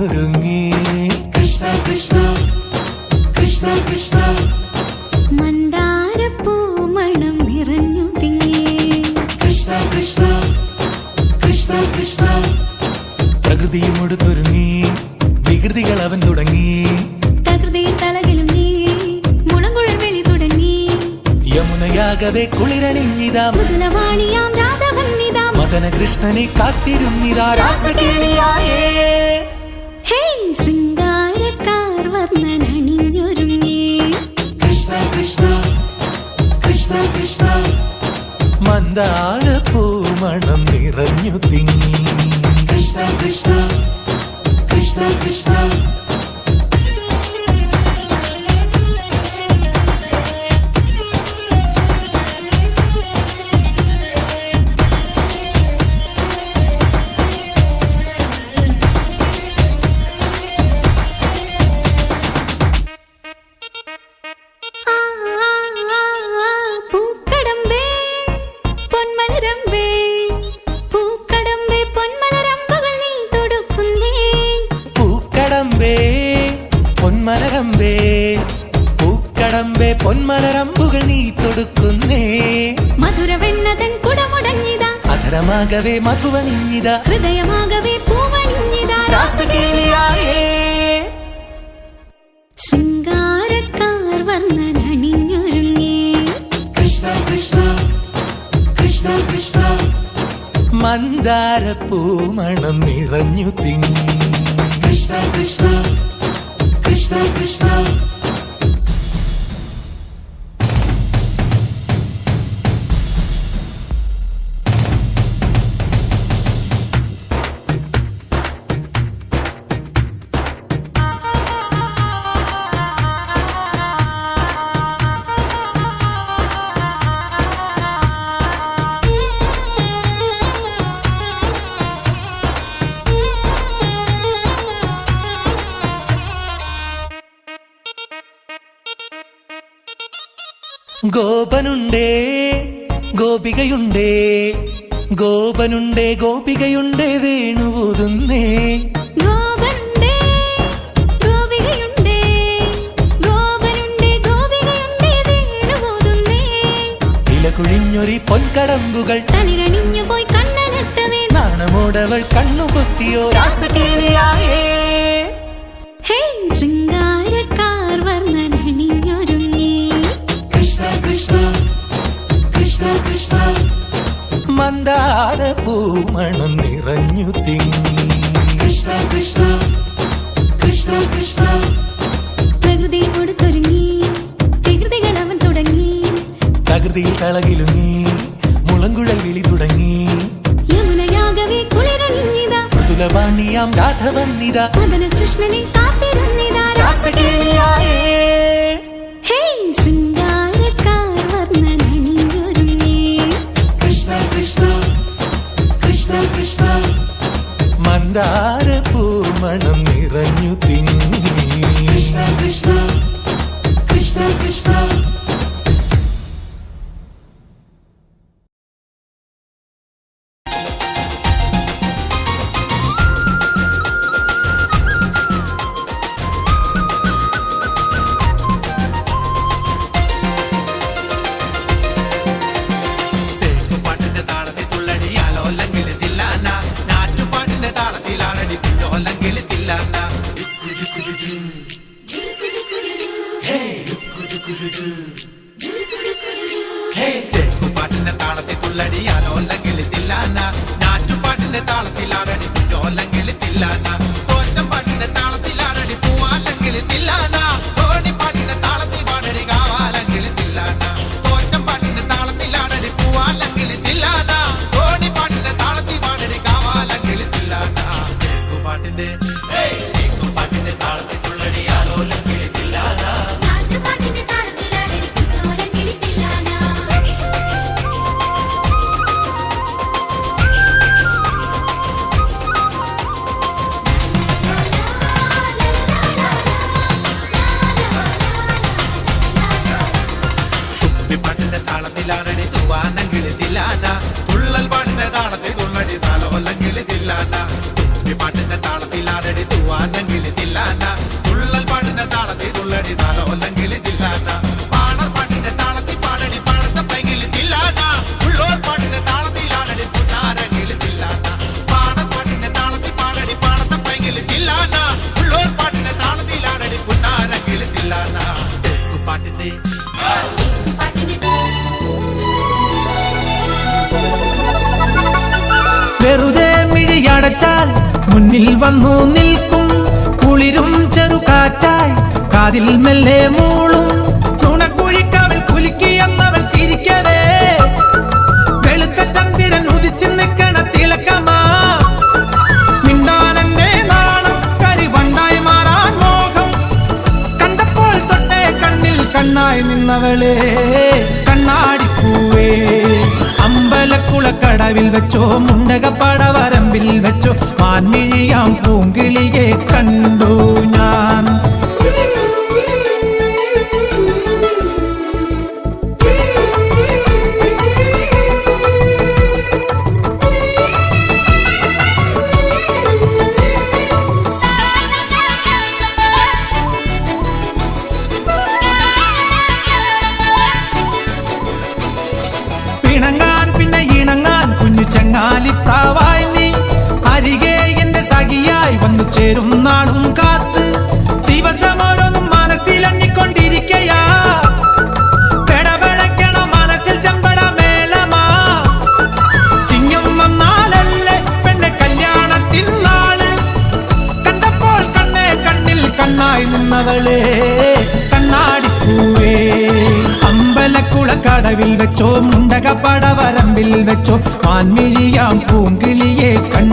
കൃഷ്ണ കൃഷ്ണ കൃഷ്ണ മന്ദാരപ്പൂമണം നിറഞ്ഞു തിങ്ങി. കൃഷ്ണ കൃഷ്ണ കൃഷ്ണ കൃഷ്ണ. പ്രകൃതിയും ഒടുത്തൊരുങ്ങി വികൃതികൾ അവൻ തുടങ്ങി. തകൃതി തളകിലും നീ. മുളങ്കുഴൽ വെളി തുടങ്ങി. യമുനയാകവെ കുളിരണിഞ്ഞിതാ. മുതലവാണിയാം രാധവന്നിതാം മദന കൃഷ്ണനെ കാത്തിരുന്നിതാ. രാസകേളിയായേ. നിറഞ്ഞു തിങ്ങി കൃഷ്ണ കൃഷ്ണ കൃഷ്ണ പൊന്മലരമ്പുകൾ നീ തൊടുക്കുന്നേ. മധുരവെണ്ണതൻ കുടമുടങ്ങിത അധരമാകവേ മധുവണിഞ്ഞിതാ ഹൃദയമാകവേ പൂവണിഞ്ഞിതാ രാസകേളിയായേ. ശൃംഗാരക്കാർ വർണനണിഞ്ഞൊരുങ്ങി. കൃഷ്ണ കൃഷ്ണ കൃഷ്ണ കൃഷ്ണ. മന്ദാര പൂമണം നിറഞ്ഞു തിങ്ങി. കൃഷ്ണ കൃഷ്ണ കൃഷ്ണ കൃഷ്ണ. ഗോപനുണ്ടേ ഗോപികയുണ്ടേ ഗോപനുണ്ടേ ഗോപികയുണ്ടേ വേണുപോതുന്നേ. കുഴിഞ്ഞൊരി പൊൻകടമ്പുകൾ തളിരണിഞ്ഞു പോയി കണ്ണനെത്തവേ. നാണമോടവൾ കണ്ണുപൊത്തിയോ രാസകേളിയായേ ഹേ ശൃംഗാരക്കാർ കൃഷ്ണ കൃഷ്ണ കൃഷ്ണ. കൃഷ്ണ മന്ദാര പൂമണം നിറഞ്ഞു തിങ്ങി. കൃഷ്ണ കൃഷ്ണ കൃഷ്ണ കൃഷ്ണ. പ്രകൃതിയോട് കൊടുത്തൊരുങ്ങി വികൃതികൾ അവൻ തുടങ്ങി. തകൃതിയിൽ തളകിലുങ്ങി മുളങ്കുഴൽ വിളി തുടങ്ങി. യമുനയാകവേ കുളിരണിഞ്ഞിതാ മൃദുലവാണിയാം രാധവന്നിത മദന കൃഷ്ണനെ കാത്തിരുന്നിതാ. രാസകേളിയായേ. കുപ്പിപ്പാട്ടിന്റെ താളത്തിലാണടി തൂവാനെങ്കിൽ തില്ലാന. തുള്ളൽ പാട്ടിന്റെ താളത്തിൽ തുള്ളടി താലോലെങ്കിൽ തില്ലാന. കുപ്പിപ്പാട്ടിന്റെ താളത്തിലാണടി തുള്ളൽ പാട്ടിന്റെ താളത്തിൽ തുള്ളടി താലോലെങ്കിൽ മുന്നിൽ വന്നു നിൽക്കും. കുളിരും ചെറുകാറ്റായി കാതിൽ മെല്ലെ മൂളും. നുണക്കുഴിക്കവൾ കുലുക്കിയെന്നവൾ ചിരിക്കവേ. വെളുത്ത ചന്ദ്രൻ ഉദിച്ചു നിൽക്കണ തിളക്കമാ. മിണ്ടാനന്റെ നാണം അമ്പലക്കുളക്കടവിൽ വെച്ചോ മുണ്ടകപ്പടവരമ്പിൽ വെച്ചോ മാൻമിഴിയാം പൂങ്കിളിയെ കണ്ടു ഞാൻ. ചേരും നാളും കാത്ത് മനസ്സിൽ മനസ്സിലെണ്ണിക്കൊണ്ടിരിക്കയാ പെടപെടയ്ക്കണ മനസ്സിൽ ചമ്പട മേളമാ. ചിങ്ങം വന്നാലല്ലേ പെണ്ണെ കല്യാണത്തിൻ നാൾ. കണ്ടപ്പോൾ കണ്ണേ കണ്ണിൽ കണ്ണായി നിന്നവളെ കണ്ണാടിപ്പൂവേ കടവിൽ വെച്ചോ മുണ്ടകപ്പടവരമ്പിൽ വെച്ചോ ആൻമിഴിയാം പൂങ്കിളിയെ കണ്ടു